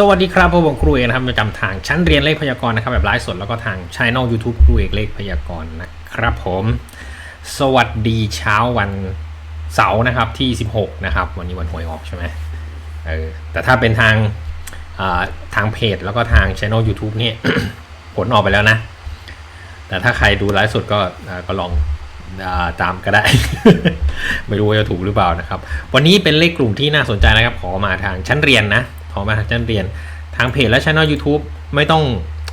สวัสดีครับผมครูเอกนะครับประจำทางชั้นเรียนเลขพยากรณ์นะครับแบบไลฟ์สดแล้วก็ทางช่อง YouTube ครูเอกเลขพยากรณ์นะครับผม สวัสดีเช้าวันเสาร์นะครับที่ 16 นะครับ วันนี้วันหวยออกใช่ไหมเออแต่ถ้าเป็นทางทางเพจแล้วก็ทางช่อง YouTube นี่ผลออกไปแล้วนะ แต่ถ้าใครดูไลฟ์สดก็ก็ลองตามก็ได้ ไม่รู้ว่าจะถูกหรือเปล่านะครับ วันนี้เป็นเลขกลุ่มที่น่าสนใจนะครับขอมาทางชั้นเรียนนะ ขอมาทางชั้นเรียน ทางเพจและช่อง YouTube ไม่ต้อง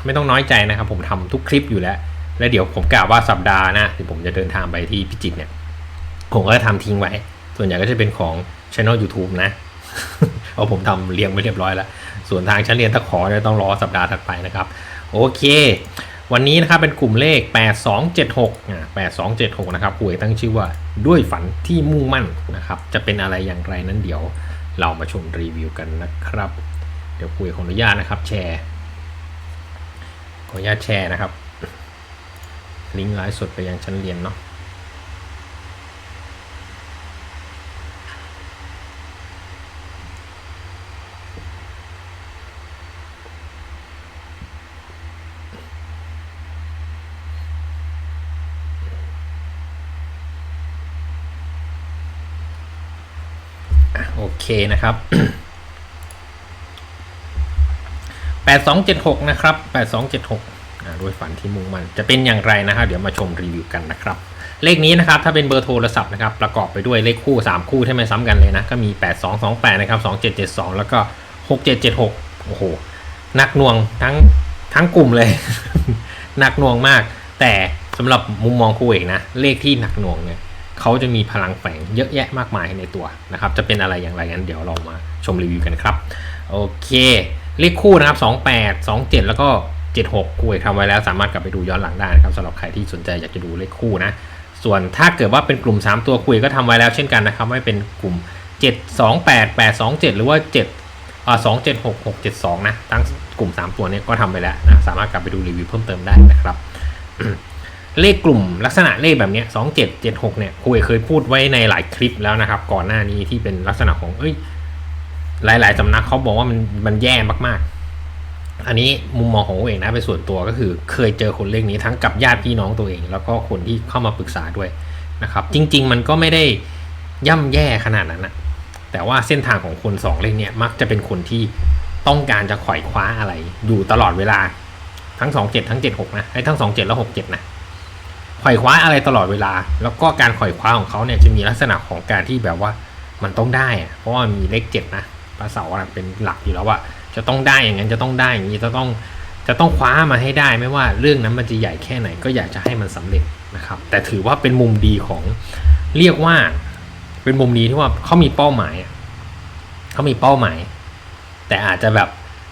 ไม่ต้องน้อยใจนะครับ ผมทำทุกคลิปอยู่แล้ว และเดี๋ยวผมกล่าวว่าสัปดาห์นะที่ผมจะเดินทางไปที่พิจิตรเนี่ย ผมก็จะทำทิ้งไว้ ส่วนใหญ่ก็จะเป็นของช่อง YouTube นะเพราผมทำเรียงไว้เรียบร้อยแล้ว ส่วนทางชั้นเรียนถ้าขอเนี่ยต้องรอสัปดาห์ถัดไปนะครับ โอเค วันนี้นะครับเป็นกลุ่มเลข 8276อ่า8276 นะครับป่วยตั้งชื่อว่าด้วยฝันที่มุ่งมั่นนะครับ จะเป็นอะไรอย่างไรนั้นเดี๋ยว เรามาชมรีวิวกันนะครับ เดี๋ยวคุยขออนุญาตนะครับแชร์ ขออนุญาตแชร์นะครับ ลิงก์ไลฟ์สดไปยังชั้นเรียนเนาะ โอ เคนะครับ 8276 นะครับ 8276อ่าด้วยฝันที่มุ่งมันจะเป็นอย่างไรนะครับเดี๋ยวมาชมรีวิวกันนะครับ เลขนี้นะครับถ้าเป็นเบอร์โทรศัพท์นะครับประกอบไปด้วยเลขคู่ 3 คู่ที่ไม่ซ้ำกันเลยนะ ก็มี 8228 นะครับ 2772 แล้วก็ 6776 โอ้โหหนักหน่วงทั้งทั้งกลุ่มเลยหนักหน่วงมาก แต่สำหรับมุมมองครูเอกนะ เลขที่หนักหน่วงเนี่ย เขาจะมีพลังแฝงเยอะแยะมากมายในตัวนะครับ จะเป็นอะไรอย่างไรงั้นเดี๋ยวเรามาชมรีวิวกันครับ โอเค เลขคู่นะครับ 28 27 แล้วก็ 76คู่ทำไว้แล้วสามารถกลับไปดูย้อนหลังได้นะครับสำหรับใครที่สนใจอยากจะดูเลขคู่นะ ส่วนถ้าเกิดว่าเป็นกลุ่ม 3 ตัวคุยก็ทำไว้แล้วเช่นกันนะครับไม่เป็นกลุ่ม 7 2 8 8 2 7 หรือว่า 7อ่า2 7 6 6 7 2นะ ทั้งกลุ่ม3ตัวนี้ก็ทำไปแล้วนะ สามารถกลับไปดูรีวิวเพิ่มเติมได้นะครับ เลขกลุ่มลักษณะเลขแบบนี้สองเจ็ดเจ็ดหกเนี่ยคุยเคยพูดไว้ในหลายคลิปแล้วนะครับ ก่อนหน้านี้ที่เป็นลักษณะของ เอ้ย หลาย ๆสำนักเขาบอกว่ามันมันแย่มากๆ อันนี้มุมมองของเองนะเป็นส่วนตัวก็คือเคยเจอคนเลขนี้ทั้งกับญาติพี่น้องตัวเอง แล้วก็คนที่เข้ามาปรึกษาด้วยนะครับ จริง ๆ มันก็ไม่ได้ย่ำแย่ขนาดนั้นนะแต่ว่าเส้นทางของคนสองเลขเนี่ยมักจะเป็นคนที่ต้องการจะขวายคว้าอะไรอยู่ตลอดเวลาทั้งสองเจ็ดทั้งเจ็ดหกนะไอ้ทั้งสองเจ็ดแล้วหกเจ็ดนะ ไขว่คว้าอะไรตลอดเวลา แล้วก็การไขว่คว้าของเขาเนี่ยจะมีลักษณะของการที่แบบว่ามันต้องได้ เพราะว่ามีเลขเจ็ดนะภาษาอะเป็นหลักอยู่แล้วว่าจะต้องได้อย่างนั้นจะต้องได้อย่างนี้จะต้องจะต้องคว้ามาให้ได้ไม่ว่าเรื่องนั้นมันจะใหญ่แค่ไหนก็อยากจะให้มันสำเร็จนะครับ แต่ถือว่าเป็นมุมดีของเรียกว่า เป็นมุมดีที่ว่าเขามีเป้าหมายเขามีเป้าหมาย แต่อาจจะแบบ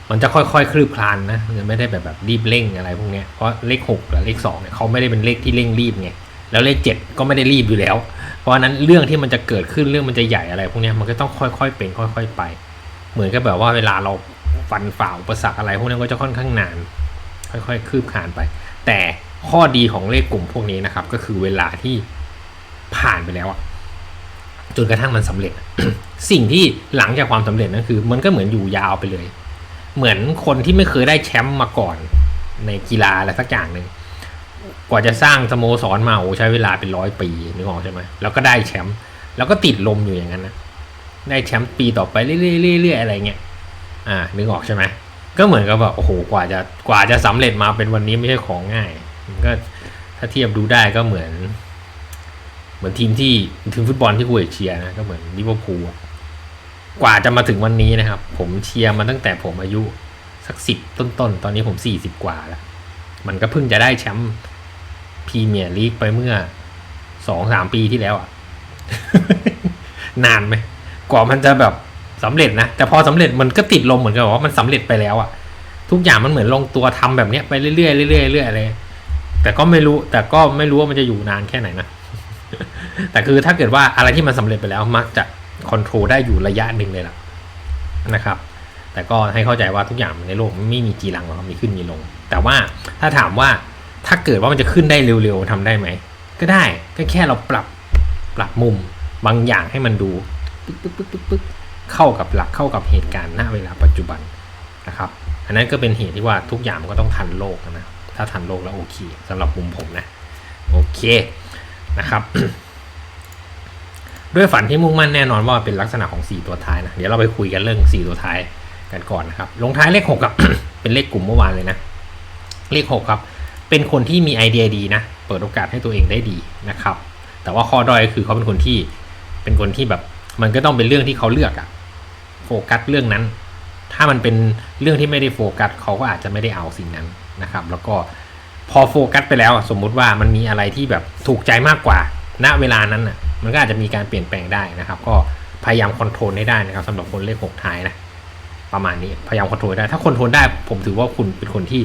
มันจะค่อยๆคลืบคลานนะมันจะไม่ได้แบบแบบรีบเร่งอะไรพวกเนี้ยเพราะเลขหกกับเลขสองเนี่ยเขาไม่ได้เป็นเลขที่เร่งรีบไงแล้วเลขเจ็ดก็ไม่ได้รีบอยู่แล้ว เพราะฉะนั้นเรื่องที่มันจะเกิดขึ้นเรื่องมันจะใหญ่อะไรพวกนี้มันก็ต้องค่อยๆเป็นค่อย ๆ ไป เหมือนกับแบบว่าเวลาเราฟันฝ่าอุปสรรคอะไรพวกนี้ก็จะค่อนข้างนาน ค่อยๆคืบคลานไป แต่ข้อดีของเลขกลุ่มพวกนี้นะครับ ก็คือเวลาที่ผ่านไปแล้วอะจนกระทั่งมันสำเร็จ สิ่งที่หลังจากความสำเร็จนั่นคือ มันก็เหมือนอยู่ยาวไปเลย เหมือนคนที่ไม่เคยได้แชมป์มาก่อน ในกีฬาอะไรสักอย่างหนึ่งกว่าจะสร้างสโมสรมาโอ้ใช้เวลาเป็นร้อยปีนึกออกใช่ไหมแล้วก็ได้แชมป์แล้วก็ติดลมอยู่อย่างนั้นนะได้แชมป์ปีต่อไปเรื่อยๆๆอะไรเงี้ยอ่านึกออกใช่ไหมก็เหมือนกับแบบโอ้โหกว่าจะกว่าจะสำเร็จมาเป็นวันนี้ไม่ใช่ของง่ายก็ถ้าเทียบดูได้ก็เหมือน เหมือนทีมที่ทีมฟุตบอลที่กูเชียร์นะก็เหมือนลิเวอร์พูลอะ กว่าจะมาถึงวันนี้นะครับ ผมเชียร์มาตั้งแต่ผมอายุสักสิบต้นๆตตอนนี้ผมสี่สิบกว่าแล้ว มันก็เพิ่งจะได้แชมป์พรีเมียร์ลีกไปเมื่อสองสามปีที่แล้วอะ นานไหมกว่ามันจะแบบสำเร็จนะ แต่พอสำเร็จมันก็ติดลมเหมือนกับว่ามันสำเร็จไปแล้วอะ ทุกอย่างมันเหมือนลงตัวทำแบบเนี้ยไปเรื่อยๆเรื่อยๆเรื่อยๆอะไรแต่ก็ไม่รู้ แต่ก็ไม่รู้ว่ามันจะอยู่นานแค่ไหนนะแต่คือถ้าเกิดว่าอะไรที่มันสำเร็จไปแล้วมักจะ คอนโทรลได้อยู่ระยะหนึ่งเลยล่ะนะครับ แต่ก็ให้เข้าใจว่าทุกอย่างในโลกไม่มีจีรังหรอกมีขึ้นมีลง แต่ว่าถ้าถามว่าถ้าเกิดว่ามันจะขึ้นได้เร็วๆทำได้ไหม ก็ได้ก็แค่เราปรับปรับมุมบางอย่างให้มันดูปึ๊กปึ๊กปึ๊กปึ๊กปึ๊กเข้ากับหลักเข้ากับเหตุการณ์ณเวลาปัจจุบันนะครับ อันนั้นก็เป็นเหตุที่ว่าทุกอย่างมันก็ต้องทันโลกนะถ้าทันโลกแล้วโอเคสำหรับมุมผมนะ โอเคนะครับ ด้วยฝันที่มุ่งมั่นแน่นอนว่าเป็นลักษณะของ 4 ตัวท้ายนะเดี๋ยวเราไปคุยกันเรื่อง 4 ตัวท้ายกันก่อนนะครับลงท้ายเลข6กับ เป็นเลขกลุ่มเมื่อวานเลยนะเลข6ครับ เป็นคนที่มีไอเดียดีนะ เปิดโอกาสให้ตัวเองได้ดีนะครับ แต่ว่าข้อด้อยคือเขาเป็นคนที่เป็นคนที่แบบ มันก็ต้องเป็นเรื่องที่เขาเลือกอะโฟกัสเรื่องนั้น ถ้ามันเป็นเรื่องที่ไม่ได้โฟกัสเขาก็อาจจะไม่ได้เอาสิ่งนั้นนะครับ แล้วก็พอโฟกัสไปแล้วสมมุติว่ามันมีอะไรที่แบบถูกใจมากกว่า ณเวลานั้นอะ มันก็อาจจะมีการเปลี่ยนแปลงได้นะครับ ก็พยายามคอนโทรลให้ได้นะครับสำหรับคนเลขหกท้ายนะประมาณนี้พยายามคอนโทรลได้ ถ้าคอนโทรลได้ผมถือว่าคุณเป็นคนที่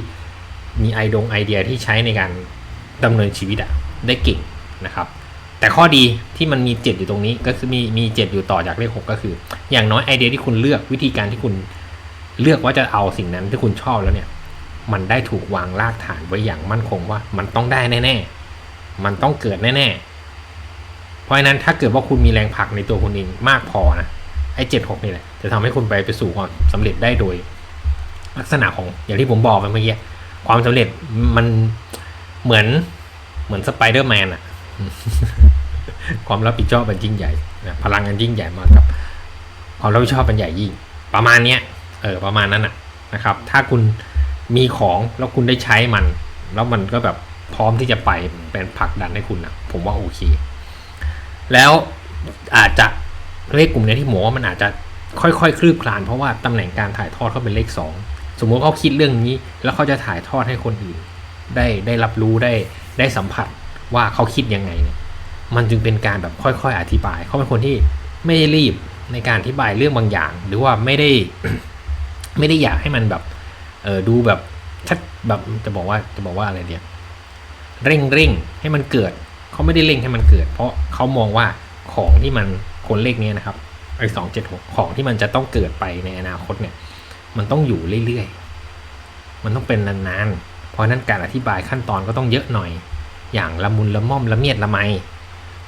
มีไอดงไอเดียที่ใช้ในการดำเนินชีวิตอะได้เก่งนะครับ แต่ข้อดีที่มันมีเจ็ดอยู่ตรงนี้ก็คือมีมีเจ็ดอยู่ต่อจากเลขหกก็คือ อย่างน้อยไอเดียที่คุณเลือกวิธีการที่คุณเลือกว่าจะเอาสิ่งนั้นที่คุณชอบแล้วเนี่ย มันได้ถูกวางรากฐานไว้อย่างมั่นคงว่ามันต้องได้แน่ ๆ มันต้องเกิดแน่ ๆ เพราะฉะนั้นถ้าเกิดว่าคุณมีแรงผลักในตัวคุณเองมากพอนะไอ้เจ็ดหกนี่แหละจะทำให้คุณไปไปสู่ความสำเร็จได้โดย ลักษณะของอย่างที่ผมบอกไปเมื่อกี้ความสำเร็จมันเหมือนเหมือนสไปเดอร์แมนอะความรับผิดชอบมันยิ่งใหญ่นะพลังมันยิ่งใหญ่มากกับ ความรับผิดชอบมันใหญ่ยิ่ง ประมาณเนี้ยเออประมาณนั้นอะนะครับ ถ้าคุณมีของแล้วคุณได้ใช้มัน แล้วมันก็แบบพร้อมที่จะไปเป็นผลักดันให้คุณนะผมว่าโอเค แล้วอาจจะเลขกลุ่มเนี้ยที่หมอว่ามันอาจจะค่อยๆคลืบคลานเพราะว่าตำแหน่งการถ่ายทอดเขาเป็นเลขสองสมมติเขาคิดเรื่องนี้ แล้วเขาจะถ่ายทอดให้คนอื่น ได้ได้รับรู้ได้ได้สัมผัสว่าเขาคิดยังไงเนี่ยมันจึงเป็นการแบบค่อยๆ อธิบาย เขาเป็นคนที่ไม่ได้รีบในการอธิบายเรื่องบางอย่าง หรือว่าไม่ได้ ไม่ได้อยากให้มันแบบเออดูแบบชัดแบบจะบอกว่าจะบอกว่าอะไรเดียเร่งเร่งให้มันเกิด เขาไม่ได้เร่งให้มันเกิด เพราะเขามองว่าของที่มันคนเลขนี้นะครับไอ้สองเจ็ดหกของที่มันจะต้องเกิดไปในอนาคตเนี่ย มันต้องอยู่เรื่อยๆ มันต้องเป็นนานๆ เพราะฉะนั้นการอธิบายขั้นตอนก็ต้องเยอะหน่อย อย่างละมุนละม่อมละเมียดละไม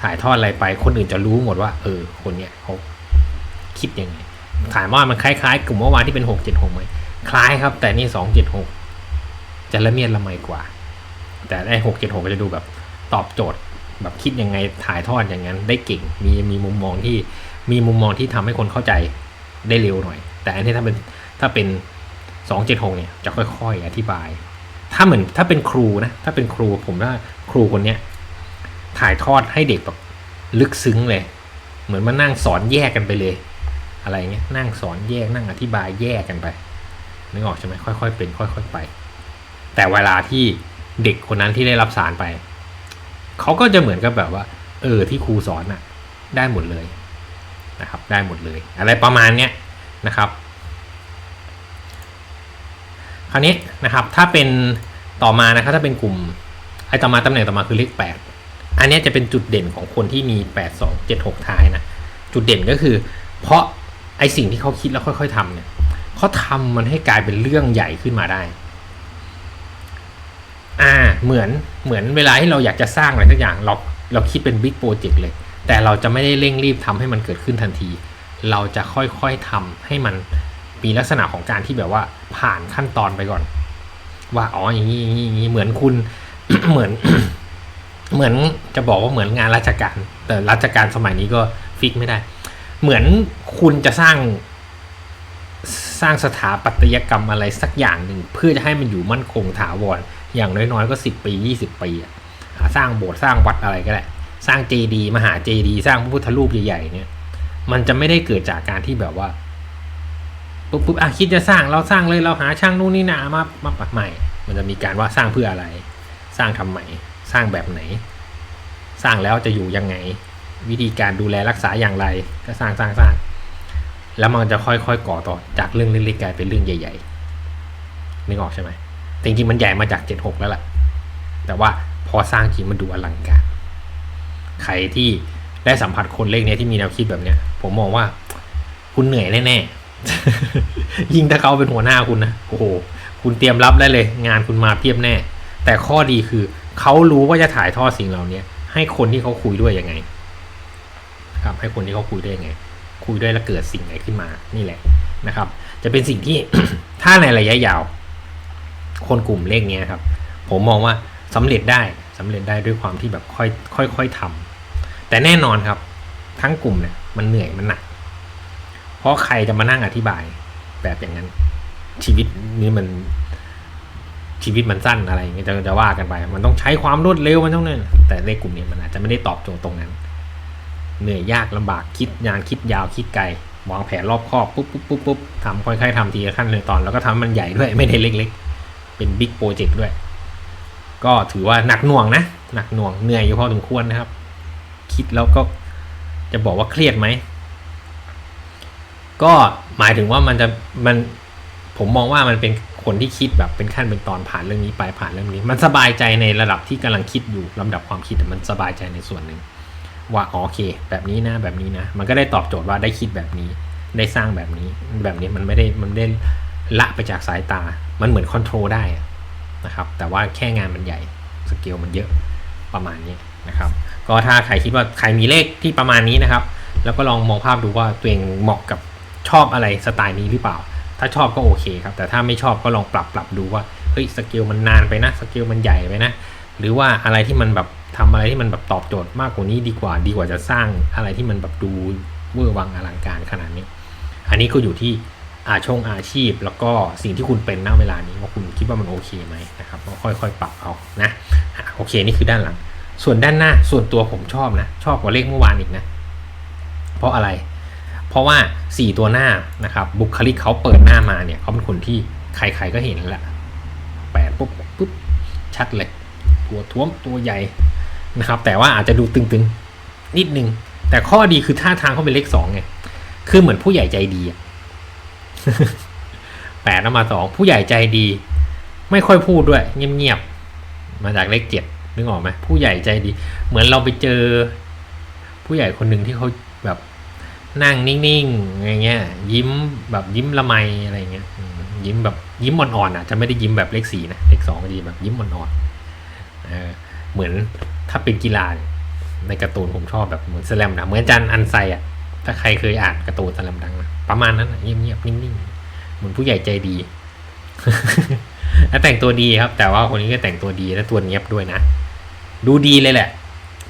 ถ่ายทอดอะไรไป คนอื่นจะรู้หมดว่า เออ คนเนี้ยเขาคิดยังไงถามว่ามันคล้ายๆ กลุ่มเมื่อวานที่เป็นหกเจ็ดหกไหมคล้ายครับ แต่นี่สองเจ็ดหกจะละเมียดละไมกว่า แต่ไอ้หกเจ็ดหกจะดูแบบตอบโจทย์ แบบคิดยังไงถ่ายทอดอย่างนั้นได้เก่ง มีมีมุมมองที่มีมุมมองที่ทำให้คนเข้าใจได้เร็วหน่อย แต่อันนี้ถ้าเป็นถ้าเป็นสองเจ็ดหกเนี่ยจะค่อยๆ อธิบาย ถ้าเหมือนถ้าเป็นครูนะถ้าเป็นครูผมว่าครูคนเนี้ยถ่ายทอดให้เด็กแบบลึกซึ้งเลย เหมือนมานั่งสอนแยกกันไปเลย อะไรเงี้ยนั่งสอนแยกนั่งอธิบายแยกกันไปนึกออกใช่ไหมค่อยๆเป็น ค่อย ๆ ไป แต่เวลาที่เด็กคนนั้นที่ได้รับสารไป เขาก็จะเหมือนกับแบบว่า เออที่ครูสอนน่ะได้หมดเลยนะครับ ได้หมดเลย อะไรประมาณเนี้ยนะครับ คราวนี้นะครับถ้าเป็นต่อมานะครับถ้าเป็นกลุ่มไอ้ต่อมาตำแหน่งต่อมาคือเลขแปดอันนี้จะเป็นจุดเด่นของคนที่มี 8 2 7 6 ท้ายนะ จุดเด่นก็คือ เพราะไอ้สิ่งที่เขาคิดแล้วค่อย ๆทำเนี่ยเขาทำมันให้กลายเป็นเรื่องใหญ่ขึ้นมาได้ เหมือนเหมือนเวลาที่เราอยากจะสร้างอะไรสักอย่างเราเราคิดเป็นบิ๊กโปรเจกต์เลย แต่เราจะไม่ได้เร่งรีบทำให้มันเกิดขึ้นทันที เราจะค่อยๆทำให้มันมีลักษณะของการที่แบบว่าผ่านขั้นตอนไปก่อน ว่าอ๋ออย่างนี้อย่างนี้อย่างนี้เหมือนคุณเหมือน เหมือนจะบอกว่าเหมือนงานราชการ แต่ราชการสมัยนี้ก็ฟิกไม่ได้ เหมือนคุณจะสร้างสร้างสถาปัตยกรรมอะไรสักอย่างหนึ่งเพื่อจะให้มันอยู่มั่นคงถาวร อย่างน้อยๆก็สิบปียี่สิบปีอะอ่าสร้างโบสถ์สร้างวัดอะไรก็ได้สร้างเจดีย์มหาเจดีย์สร้างพระพุทธรูปใหญ่ๆเนี่ย มันจะไม่ได้เกิดจากการที่แบบว่าปุ๊บปุ๊บอะคิดจะสร้างเราสร้างเลยเราหาช่างนู่นนี่นามามาปักใหม่ มันจะมีการว่าสร้างเพื่ออะไร สร้างทำใหม่สร้างแบบไหน สร้างแล้วจะอยู่ยังไง วิธีการดูแลรักษาอย่างไร ก็สร้างสร้างสร้าง แล้วมันจะค่อยๆก่อต่อจากเรื่องเล็กๆกลายเป็นเรื่องใหญ่ ๆนึกออกใช่ไหม แต่จริงๆมันใหญ่มาจากเจ็ดหกแล้วล่ะ แต่ว่าพอสร้างจริงมันดูอลังการใครที่ได้สัมผัสคนเลขเนี้ยที่มีแนวคิดแบบเนี้ย ผมมองว่า คุณเหนื่อยแน่ๆ ยิ่งถ้าเขาเป็นหัวหน้าคุณนะโอ้โหคุณเตรียมรับได้เลย งานคุณมาเพียบแน่ แต่ข้อดีคือเขารู้ว่าจะถ่ายทอดสิ่งเหล่านี้ให้คนที่เขาคุยด้วยยังไง ครับ ให้คนที่เขาคุยได้ยังไง คุยด้วยแล้วเกิดสิ่งไหนขึ้นมานี่แหละนะครับ จะเป็นสิ่งที่ถ้าในระยะยาว คนกลุ่มเลขเนี้ยครับ ผมมองว่าสำเร็จได้สำเร็จได้ด้วยความที่แบบค่อยค่อยค่อยทำแต่แน่นอนครับ ทั้งกลุ่มเนี่ยมันเหนื่อยมันหนัก เพราะใครจะมานั่งอธิบายแบบอย่างนั้น ชีวิตนี้มันชีวิตมันสั้นอะไรอย่างเงี้ยจะจะว่ากันไป มันต้องใช้ความรวดเร็วมันต้องเนี่ยแต่ในกลุ่มนี้มันอาจจะไม่ได้ตอบโจทย์ตรงนั้น เหนื่อยยากลำบากคิดยานคิดยาวคิดไกลวางแผนรอบครอบปุ๊บปุ๊บปุ๊บปุ๊บทำค่อยๆทำทีละขั้นเลยตอน แล้วก็ทำมันใหญ่ด้วยไม่ได้เล็กๆ เป็นบิ๊กโปรเจกต์ด้วย ก็ถือว่าหนักหน่วงนะหนักหน่วงเหนื่อยอยู่พอสมควรนะครับ คิดแล้วก็จะบอกว่าเครียดไหม ก็หมายถึงว่ามันจะมันผมมองว่ามันเป็นคนที่คิดแบบเป็นขั้นเป็นตอนผ่านเรื่องนี้ไปผ่านเรื่องนี้ มันสบายใจในระดับที่กำลังคิดอยู่ลำดับความคิดมันสบายใจในส่วนหนึ่งว่าอ๋อโอเค แบบนี้นะแบบนี้นะ มันก็ได้ตอบโจทย์ว่าได้คิดแบบนี้ ได้สร้างแบบนี้ แบบนี้มันไม่ได้มันไม่ได้ละไปจากสายตา มันเหมือนคอนโทรลได้นะครับ แต่ว่าแค่งานมันใหญ่สเกลมันเยอะประมาณนี้นะครับ ก็ถ้าใครคิดว่าใครมีเลขที่ประมาณนี้นะครับ แล้วก็ลองมองภาพดูว่าตัวเองเหมาะกับชอบอะไรสไตล์นี้หรือเปล่า ถ้าชอบก็โอเคครับ แต่ถ้าไม่ชอบก็ลองปรับปรับดูว่าเฮ้ยสเกลมันนานไปนะสเกลมันใหญ่ไปนะ หรือว่าอะไรที่มันแบบทำอะไรที่มันแบบตอบโจทย์มากกว่านี้ดีกว่า ดีกว่าจะสร้างอะไรที่มันแบบดูเวอร์วังอลังการขนาดนี้ อันนี้ก็อยู่ที่ อาชงอาชีพ แล้วก็สิ่งที่คุณเป็นณเวลานี้ว่าคุณคิดว่ามันโอเคไหมนะครับก็ค่อยๆ ปรับเอานะโอเคนี่คือด้านหลัง ส่วนด้านหน้าส่วนตัวผมชอบนะ ชอบกว่าเลขเมื่อวานอีกนะ เพราะอะไร เพราะว่า 4 ตัวหน้านะครับ บุคลิกเขาเปิดหน้ามาเนี่ยเขาเป็นคนที่ใครๆก็เห็นแหละแปดปุ๊บปุ๊บชัดเลยตัวท้วมตัวใหญ่นะครับ แต่ว่าอาจจะดูตึงๆ นิดนึงแต่ข้อดีคือท่าทางเขาเป็นเลขสองไงคือเหมือนผู้ใหญ่ใจดีอะ แปดแล้วมาสองผู้ใหญ่ใจดี ไม่ค่อยพูดด้วย เงียบๆมาจากเลขเจ็ดนึกออกไหมผู้ใหญ่ใจดี เหมือนเราไปเจอ ผู้ใหญ่คนหนึ่งที่เขาแบบนั่งนิ่งๆอย่างเงี้ย ยิ้มแบบยิ้มละไมอะไรเงี้ยยิ้มแบบยิ้มอ่อนๆอะจะไม่ได้ยิ้มแบบเลขสี่นะเลขสองก็ดีแบบยิ้มอ่อนๆเออเหมือนถ้าเป็นกีฬาในการ์ตูนผมชอบแบบเหมือนสแลมนะเหมือนจันอันไซอะถ้าใครเคยอ่านการ์ตูนสแลมดังนะ ประมาณนั้นเงียบๆนิ่งๆเหมือนผู้ใหญ่ใจดีแล้วแต่งตัวดีครับ แต่ว่าคนนี้ก็แต่งตัวดีและตัวเงียบด้วยนะ ดูดีเลยแหละ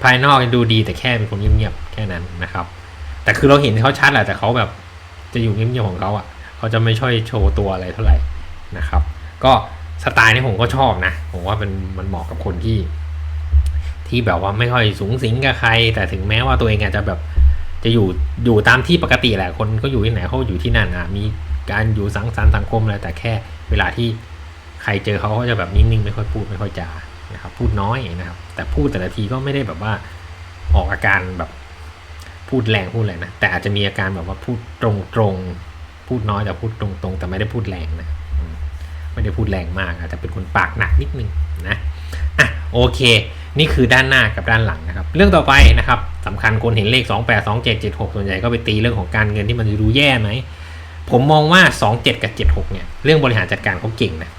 ภายนอกดูดีแต่แค่เป็นคนเงียบๆแค่นั้นนะครับ แต่คือเราเห็นเขาชัดแหละแต่เขาแบบ จะอยู่เงียบๆของเขาอะเขาจะไม่ช่อยโชว์ตัวอะไรเท่าไหร่นะครับ ก็สไตล์นี้ผมก็ชอบนะผมว่าเป็นมันเหมาะกับคนที่ ที่แบบว่าไม่ค่อยสูงสิงกับใคร แต่ถึงแม้ว่าตัวเองอาจจะแบบ จะอยู่อยู่ตามที่ปกติแหละคนก็อยู่ที่ไหนเขาอยู่ที่นั่นอะมีการอยู่สังสรรค์สังคมอะไรแต่แค่เวลาที่ใครเจอเขาก็จะแบบนิ่งๆไม่ค่อยพูดไม่ค่อยจานะครับพูดน้อยนะครับ แต่พูดแต่ละทีก็ไม่ได้แบบว่าออกอาการแบบพูดแรงพูดอะไรนะแต่อาจจะมีอาการแบบว่าพูดตรงๆพูดน้อยแต่พูดตรงๆ แต่ไม่ได้พูดแรงนะไม่ได้พูดแรงมากอาจจะเป็นคนปากหนักนิดนึงนะ อะโอเค นี่คือด้านหน้ากับด้านหลังนะครับ เรื่องต่อไปนะครับสำคัญคนเห็นเลข 2 8 2 7 7 6 ส่วนใหญ่ก็ไปตีเรื่องของการเงินที่มันดูแย่ไหม ผมมองว่า 2 7 กับ 7 6 เนี่ย เรื่องบริหารจัดการเขาเก่งนะ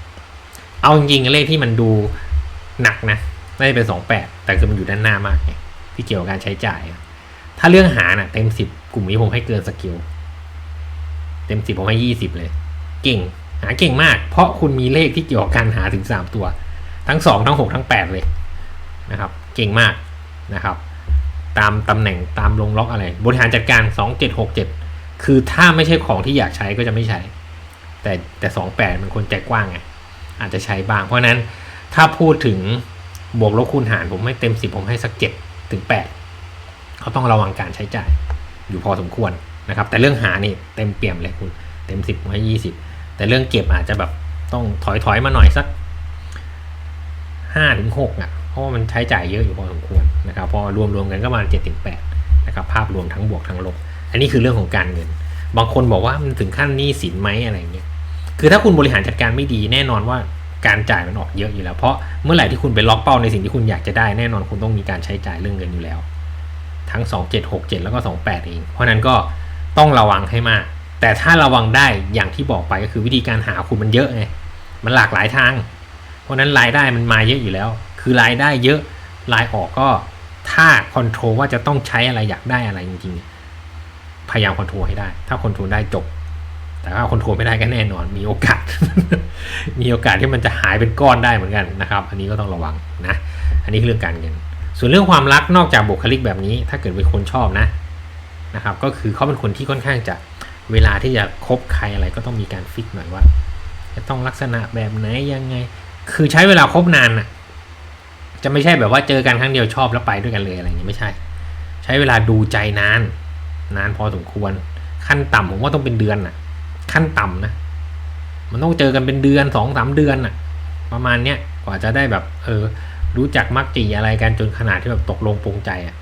เอาจริงๆเลขที่มันดูหนักนะน่าจะเป็น 2 8 แต่คือมันอยู่ด้านหน้ามากไงที่เกี่ยวกับการใช้จ่าย ถ้าเรื่องหาน่ะเต็ม 10 กลุ่มนี้ผมให้เกินสกิลเต็ม 10 ผมให้ 20 เลย เก่ง หาเก่งมาก เพราะคุณมีเลขที่เกี่ยวกับการหาถึง 3 ตัว ทั้ง 2 ทั้ง 6 ทั้ง 8 เลยนะครับ เก่งมากนะครับ ตามตำแหน่งตามลงล็อกอะไร บริหารจัดการ 2767 คือถ้าไม่ใช่ของที่อยากใช้ก็จะไม่ใช้ แต่แต่ 28 มันคนใจกว้างไงอาจจะใช้บ้าง เพราะนั้นถ้าพูดถึงบวกลบคูณหารผมให้เต็ม 10 ผมให้สัก 7 ถึง 8 เขาต้องระวังการใช้จ่ายอยู่พอสมควรนะครับ แต่เรื่องหานี่เต็มเปี่ยมเลยคุณเต็ม 10ผมให้ 20 แต่เรื่องเก็บอาจจะแบบต้องถอยถอยมาหน่อยสัก 5ถึง6อะเพราะมันใช้จ่ายเยอะอยู่พอสมควรนะครับพอรวมรวมกันก็ประมาณ7ถึง8นะครับภาพรวมทั้งบวกทั้งลบ อันนี้คือเรื่องของการเงิน บางคนบอกว่ามันถึงขั้นหนี้สินไหมอะไรเงี้ยคือถ้าคุณบริหารจัดการไม่ดีแน่นอนว่าการจ่ายมันออกเยอะอยู่แล้ว เพราะเมื่อไหร่ที่คุณไปล็อกเป้าในสิ่งที่คุณอยากจะได้แน่นอนคุณต้องมีการใช้จ่ายเรื่องเงินอยู่แล้ว ทั้ง 2 7 6 7 แล้วก็ 28 เอง เพราะนั้นก็ต้องระวังให้มาก แต่ถ้าระวังได้อย่างที่บอกไปก็คือวิธีการหาคุณมันเยอะไงมันหลากหลายทาง เพราะนั้นรายได้มันมาเยอะอยู่แล้ว คือรายได้เยอะรายออกก็ถ้าคอนโทรลว่าจะต้องใช้อะไรอยากได้อะไรจริงๆ พยายามคอนโทรลให้ได้ ถ้าคอนโทรลได้จบ แต่ถ้าคอนโทรไม่ได้ก็แน่นอน มีโอกาส มีโอกาสที่มันจะหายเป็นก้อนได้เหมือนกันนะครับ อันนี้ก็ต้องระวังนะ อันนี้คือเรื่องการเงิน ส่วนเรื่องความรักนอกจากบุคลิกแบบนี้ ถ้าเกิดเป็นคนชอบนะนะครับ ก็คือเขาเป็นคนที่ค่อนข้างจะเวลาที่จะคบใครอะไรก็ต้องมีการฟิกหน่อยว่าจะต้องลักษณะแบบไหนยังไง คือใช้เวลาคบนานน่ะจะไม่ใช่แบบว่าเจอกันครั้งเดียวชอบแล้วไปด้วยกันเลยอะไรอย่างนี้ไม่ใช่ ใช้เวลาดูใจนาน นานพอสมควร ขั้นต่ำผมว่าต้องเป็นเดือนน่ะขั้นต่ำนะ มันต้องเจอกันเป็นเดือนสองสามเดือนน่ะประมาณเนี้ยกว่าจะได้แบบ เออ รู้จักมักจีอะไรกันจนขนาดที่แบบตกลงปรงใจอะ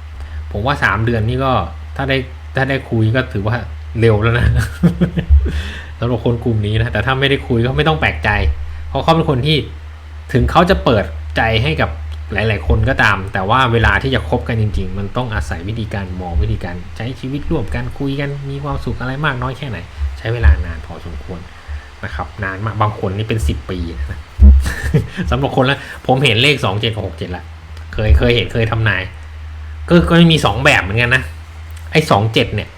ผมว่าสามเดือนนี่ก็ถ้าได้ถ้าได้คุยก็ถือว่าเร็วแล้วนะสำหรับคนกลุ่มนี้นะแต่ถ้าไม่ได้คุยก็ไม่ต้องแปลกใจ เพราะเขาเป็นคนที่ ถึงเขาจะเปิดใจให้กับหลาย ๆ คนก็ตาม แต่ว่าเวลาที่จะคบกันจริง ๆ มันต้องอาศัยวิธีการมองวิธีการใช้ชีวิตร่วมกันคุยกันมีความสุขอะไรมากน้อยแค่ไหน ใช้เวลานานพอสมควรนะครับ นานมากบางคนนี่เป็นสิบปีนะสำหรับคนละผมเห็นเลขสองเจ็ดกับหกเจ็ดละเคยเคยเห็นเคยทำนาย ก็ก็มีสองแบบเหมือนกันนะ ไอ้สองเจ็ดเนี่ย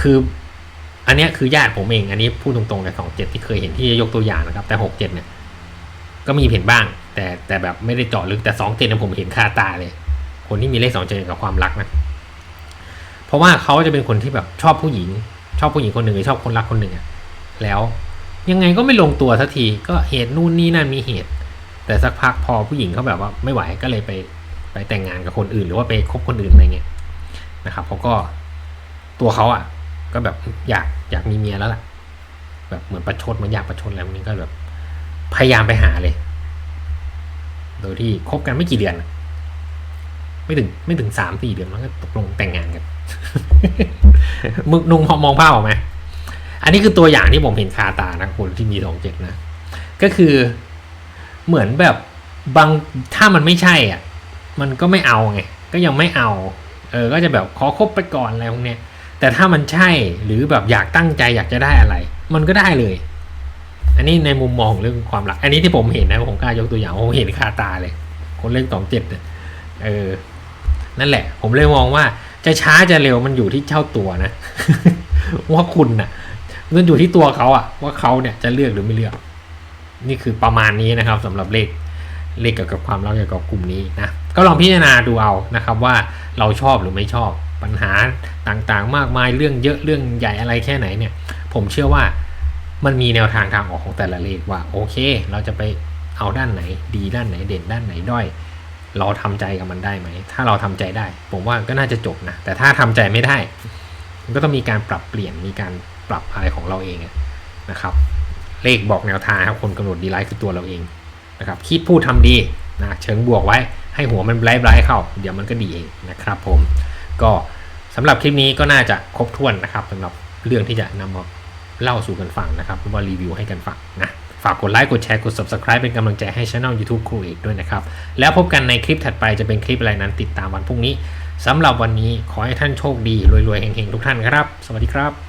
คือ อันนี้คือญาติผมเอง อันนี้พูดตรงๆเลยสองเจ็ดที่เคยเห็นที่จะยกตัวอย่างนะครับ แต่หกเจ็ดเนี่ย ก็มีเห็นบ้าง แต่แต่แบบไม่ได้เจาะลึกแต่สองเจ็ดเนี่ยผมเห็นคาตาเลย คนที่มีเลขสองเจ็ดกับความรักนะเพราะว่าเขาจะเป็นคนที่แบบชอบผู้หญิง ชอบผู้หญิงคนหนึ่งหรือชอบคนรักคนหนึ่งอะแล้วยังไงก็ไม่ลงตัวสักทีก็เหตุนู่นนี่นั่นมีเหตุ แต่สักพักพอผู้หญิงเขาแบบว่าไม่ไหวก็เลยไปไปแต่งงานกับคนอื่น หรือว่าไปคบคนอื่นอะไรเงี้ยนะครับเขาก็ตัวเขาอะ ก็แบบอยากอยากมีเมียแล้วล่ะ แบบเหมือนประชดเหมือนอยากประชดอะไรพวกนี้ก็แบบ พยายามไปหาเลย โดยที่คบกันไม่กี่เดือน ไม่ถึงไม่ถึงสามสี่เดือนมันก็ตกลงแต่งงานกันมึงนุงพอมองภาพออกไหมอันนี้คือตัวอย่างที่ผมเห็นคาตานะคนที่มีสองเจ็ดนะ ก็คือเหมือนแบบบางถ้ามันไม่ใช่อะ มันก็ไม่เอาไง ก็ยังไม่เอา เออ ก็จะแบบขอคบไปก่อนอะไรพวกเนี้ยแต่ถ้ามันใช่หรือแบบอยากตั้งใจอยากจะได้อะไร มันก็ได้เลย อันนี้ในมุมมองเรื่องความรัก อันนี้ที่ผมเห็นนะผมกล้ายกตัวอย่างผมเห็นคาตาเลย คนเลขสองเจ็ดเนี่ยเออ นั่นแหละ ผมเลยมองว่าจะช้าจะเร็วมันอยู่ที่เจ้าตัวนะ ว่าคุณน่ะมันอยู่ที่ตัวเขาอะว่าเขาเนี่ยจะเลือกหรือไม่เลือก นี่คือประมาณนี้นะครับสำหรับเลขเลขเกี่ยวกับความรักเกี่ยวกับกลุ่มนี้นะก็ลองพิจารณาดูเอานะครับว่าเราชอบหรือไม่ชอบปัญหาต่างๆ มากมายเรื่องเยอะเรื่องใหญ่อะไรแค่ไหนเนี่ย ผมเชื่อว่า มันมีแนวทางทางออกของแต่ละเลขว่าโอเค เราจะไปเอาด้านไหน ดีด้านไหนเด่นด้านไหนด้อย เราทำใจกับมันได้ไหม ถ้าเราทำใจได้ ผมว่าก็น่าจะจบนะ แต่ถ้าทำใจไม่ได้ มันก็ต้องมีการปรับเปลี่ยนมีการปรับอะไรของเราเองนะครับ เลขบอกแนวทางครับคนกำหนดดีไลท์คือตัวเราเองนะครับคิดพูดทำดีนะเชิงบวกไว้ให้หัวมันไรท์ไบรท์เข้า เดี๋ยวมันก็ดีเองนะครับผมก็สำหรับคลิปนี้ก็น่าจะครบถ้วนนะครับสำหรับเรื่องที่จะนำมา เล่าสู่กันฟังนะครับหรือว่ารีวิวให้กันฟังนะฝากกดไลค์กดแชร์กด subscribe เป็นกำลังใจให้ช่ anel YouTube ครูเอกด้วยนะครับ แล้วพบกันในคลิปถัดไปจะเป็นคลิปอะไรนั้นติดตามวันพรุ่งนี้สำหรับวันนี้ขอให้ท่านโชคดีรวยๆเฮงๆทุกท่านครับ สวัสดีครับ